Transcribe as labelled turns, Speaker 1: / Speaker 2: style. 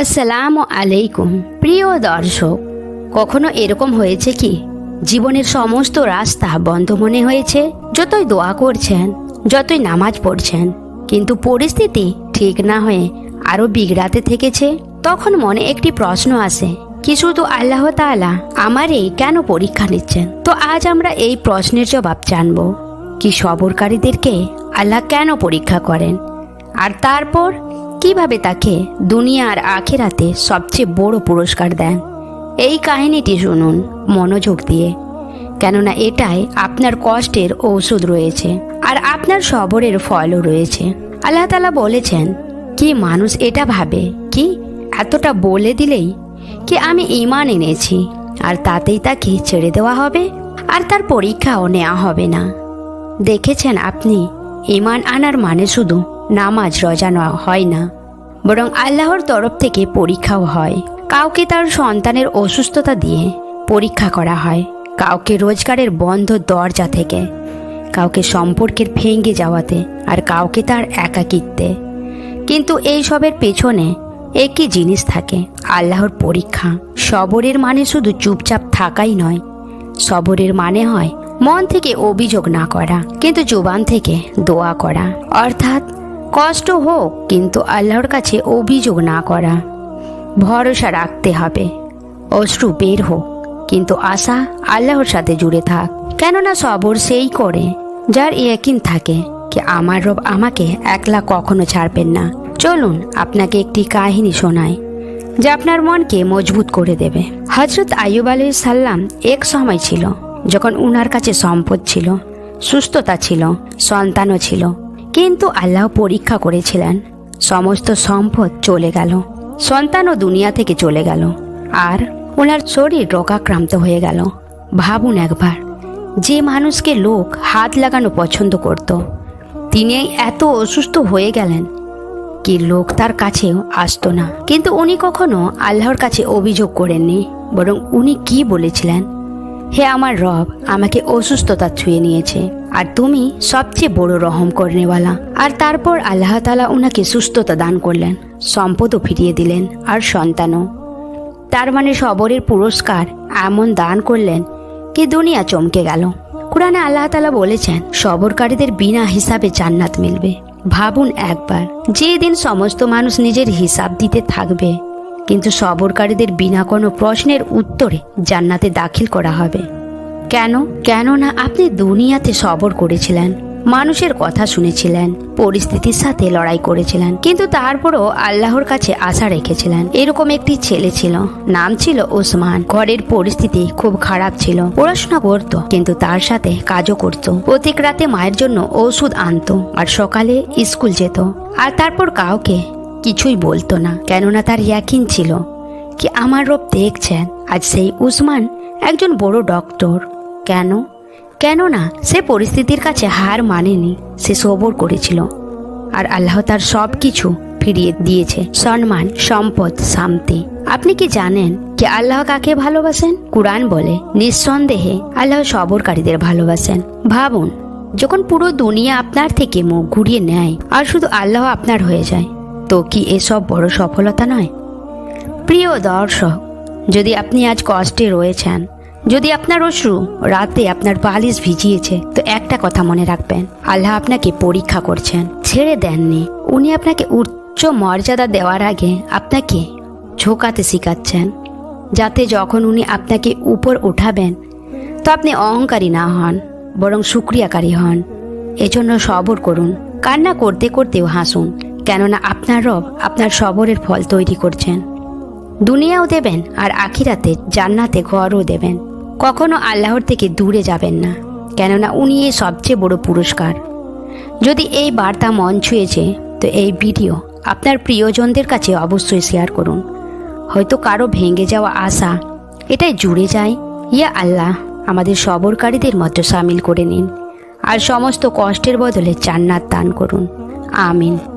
Speaker 1: আসসালামু আলাইকুম। প্রিয় দর্শক, কখনো এরকম হয়েছে কি? জীবনের সমস্ত রাস্তা বন্ধ মনে হয়েছে, যতই দোয়া করছেন, যতই নামাজ পড়ছেন, কিন্তু পরিস্থিতি ঠিক না হয়ে আরও বিগড়াতে থেকেছে। তখন মনে একটি প্রশ্ন আসে, কি শুধু আল্লাহ তাআলা আমারই কেন পরীক্ষা নিচ্ছেন? তো আজ আমরা এই প্রশ্নের জবাব জানব, কি সবরকারীদেরকে আল্লাহ কেন পরীক্ষা করেন? আর তারপর কীভাবে তাকে দুনিয়া আর আখেরাতে সবচেয়ে বড় পুরস্কার দেন? এই কাহিনীটি শুনুন মনোযোগ দিয়ে, কেননা এটাই আপনার কষ্টের ঔষধ রয়েছে আর আপনার সবরের ফলও রয়েছে। আল্লাহ তালা বলেছেন, কি মানুষ এটা ভাবে? কি? এতটা বলে দিলেই কি আমি ইমান এনেছি? আর তাতেই তাকে ছেড়ে দেওয়া হবে? আর তার পরীক্ষাও নেওয়া হবে না। দেখেছেন আপনি? ইমান আনার মানে শুধু নামাজ রোজা হয় না, বরং আল্লাহর তরফ থেকে পরীক্ষাও হয়। কাউকে তার সন্তানের অসুস্থতা দিয়ে পরীক্ষা করা হয়। কাউকে রোজগারের বন্ধ দরজা থেকে, কাউকে সম্পর্কের ভেঙে যাওয়াতে, আর কাউকে তার একাকিত্বে। কিন্তু এই সবের পেছনে একই জিনিস থাকে, আল্লাহর পরীক্ষা। সবরের মানে শুধু চুপচাপ থাকাই নয়, সবরের মানে হয় মন থেকে অভিযোগ না করা, কিন্তু জোবান থেকে দোয়া করা। অর্থাৎ কষ্ট হোক, কিন্তু আল্লাহর কাছে অভিযোগ না করা। ভরসা রাখতে হবে। অশ্রু বের হোক, কিন্তু আশা আল্লাহর সাথে জুড়ে থাক। কেননা সবর সেই করে, যার ইয়াকিন থাকে কি আমার রব আমাকে একলা কখনো ছাড়বেন না। চলুন আপনাকে একটি কাহিনী শোনায় যা আপনার মনকে মজবুত করে দেবে। হজরত আইয়ুব আলী সাল্লাম এক সময় ছিল, যখন উনার কাছে সম্পদ ছিল, সুস্থতা ছিল, সন্তানও ছিল কিন্তু আল্লাহ পরীক্ষা করেছিলেন। সমস্ত সম্পদ চলে গেল। সন্তানও দুনিয়া থেকে চলে গেল। আর ওনার শরীর রোগাক্রান্ত হয়ে গেল। ভাবুন একবার, যে মানুষকে লোক হাত লাগানো পছন্দ করত, তিনি এত অসুস্থ হয়ে গেলেন কি লোক তার কাছেও আসতো না। কিন্তু উনি কখনো আল্লাহর কাছে অভিযোগ করেননি, বরং উনি কি বলেছিলেন? হে আমার রব, আমাকে অসুস্থতা ছুঁয়ে নিয়েছে। আর তুমি সবচেয়ে বড় রহম করনেওয়ালা। আর তারপর আল্লাহ তালা ওনাকে সুস্থতা দান করলেন, সম্পদও ফিরিয়ে দিলেন আর সন্তানও। তার মানে সবরের পুরস্কার এমন দান করলেন কি দুনিয়া চমকে গেল। কোরআনে আল্লাহ তালা বলেছেন, সবরকারীদের বিনা হিসাবে জান্নাত মিলবে। ভাবুন একবার যে দিন সমস্ত মানুষ নিজের হিসাব দিতে থাকবে, কিন্তু সবরকারীদের বিনা কোনো প্রশ্নের উত্তরে জান্নাতে দাখিল করা হবে। কেন? কেন না আপনি দুনিয়াতে সবর করেছিলেন, মানুষের কথা শুনেছিলেন, পরিস্থিতির সাথে লড়াই করেছিলেন, কিন্তু তারপরও আল্লাহর কাছে আশা রেখেছিলেন। এরকম একটি ছেলে ছিল, নাম ছিল ওসমান। ঘরের পরিস্থিতি খুব খারাপ ছিল, পড়াশোনা করত, কিন্তু তার সাথে কাজও করত। প্রত্যেক রাতে মায়ের জন্য ওষুধ আনতো, আর সকালে স্কুল যেত। আর তারপর কাউকে কিছুই বলতো না, কেননা তার ইয়াকিন ছিল। কি আমার রব দেখছেন? আজ সেই উসমান একজন বড় ডক্টর কেন? কেননা সে পরিস্থিতির কাছে হার মানেনি, সে সবর করেছিল। আর আল্লাহ তার সব কিছু ফিরিয়ে দিয়েছে, সম্মান, সম্পদ, শান্তি। আপনি কি জানেন কি আল্লাহ কাকে ভালোবাসেন? কুরআন বলে, নিঃসন্দেহে আল্লাহ সবরকারীদের ভালোবাসেন। ভাবুন, যখন পুরো দুনিয়া আপনার থেকে মুখ ঘুরিয়ে নেয় আর শুধু আল্লাহ আপনার হয়ে যায়, তো কি এসব বড় সফলতা নয়? প্রিয় দর্শক, যদি আপনি আজ কষ্টে রয়েছেন যদি আপনার অশ্রু রাতে আপনার বালিশ ভিজিয়েছে, তো একটা কথা মনে রাখবেন, আল্লাহ আপনাকে পরীক্ষা করছেন, ছেড়ে দেননি। উনি আপনাকে উচ্চ মর্যাদা দেওয়ার আগে আপনাকে ঝোকাতে শিখাচ্ছেন, যাতে যখন উনি আপনাকে উপর উঠাবেন, তো আপনি অহংকারী না হন, বরং সুক্রিয়াকারী হন। এজন্য সবর করুন, কান্না করতে করতেও হাসুন, কেননা আপনার রব আপনার সবরের ফল তৈরি করছেন। দুনিয়াও দেবেন আর আখিরাতে জান্নাতে ঘরও দেবেন। কখনো আল্লাহর থেকে দূরে যাবেন না, কেননা উনি এই সবচেয়ে বড় পুরস্কার। যদি এই বার্তা মন ছুঁয়েছে, তো এই ভিডিও আপনার প্রিয়জনদের কাছে অবশ্যই শেয়ার করুন। হয়তো কারও ভেঙে যাওয়া আশা, এটাই জুড়ে যায়, ইয়া আল্লাহ, আমাদের সবরকারীদের মতো সামিল করে নিন। আর সমস্ত কষ্টের বদলে জান্নাত দান করুন। আমিন।